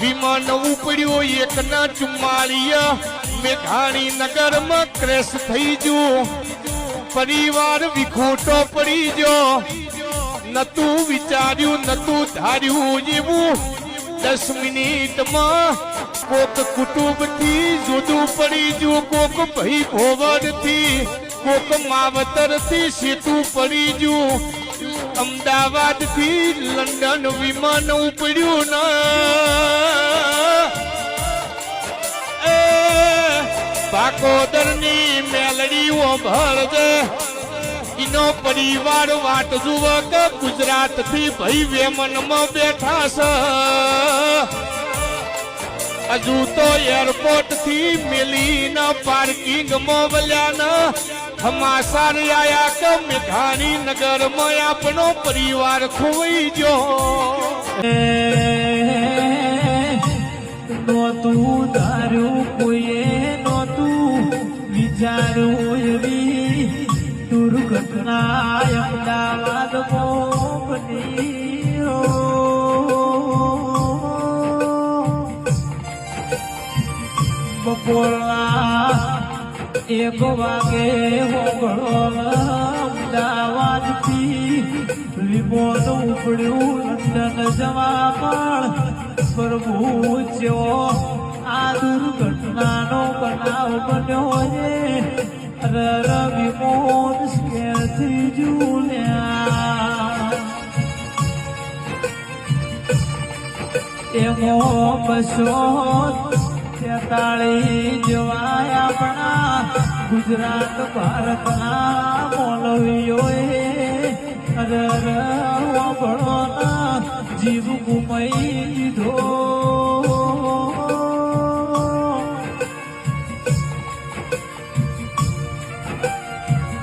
વિમાન ઉપડ્યું એક ના ચુમ્માળીય. મેઘાણી નગરમાં ક્રેશ થઈ ગયું. પરિવાર વિખોટો પડી ગયો. નતું વિચાર્યું નતું ધાર્યું એવું. દસ મિનિટમાં કોક કુટુંબથી જુદું પડી ગયું, કોક ભાઈ ભોવરથી કોક માવતરથી સીધું પડી ગયું. અમદાવાદથી લંડન વિમાન ઉપડ્યું ના. પાકોદરની મેલડીઓ ભરજે ઇનો પરિવાર વાટ જુવક ગુજરાતથી ભાઈ વેમનમાં બેઠા છે. હજુ તો એરપોર્ટથી મિલીના પાર્કિંગમાં વલ્યાના હમાસાર આયા કે મેઘાણી નગરમાં આપણો પરિવાર ખોવાઈ ગયો. નોતું ધાર્યું, કોઈએ નોતું વિચાર્યું એવી દુર્ઘટના અમદાવાદ બપોરના એક વાગે હોગળો અમદાવાદથી વિમોન ઉપડ્યું લંડન જવા પણ પ્રભુ જેવો આ દુર્ઘટનાનો બનાવ બન્યો છે રવિ વિમોન સ્કેરથી જુલ્યા એમો બસો તેતાળી જવાય આપણા ગુજરાત ભારતના મોલવીઓએ અરે ભણોના જીવ ગુમાઈ દીધો.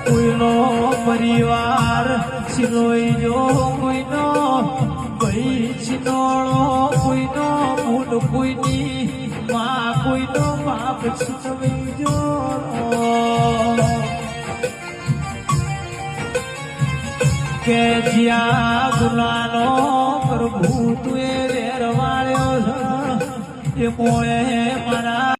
કોઈનો પરિવાર સિલોઈ જો કોઈનો ભાઈ છિનોળો, કોઈનો મૂળ કોઈની કોઈનો બાપ છીનવી જો. કે જ્યાં ગુલાનો પ્રભુ તું એ વેરવાળ્યો છે એ મોએ મારા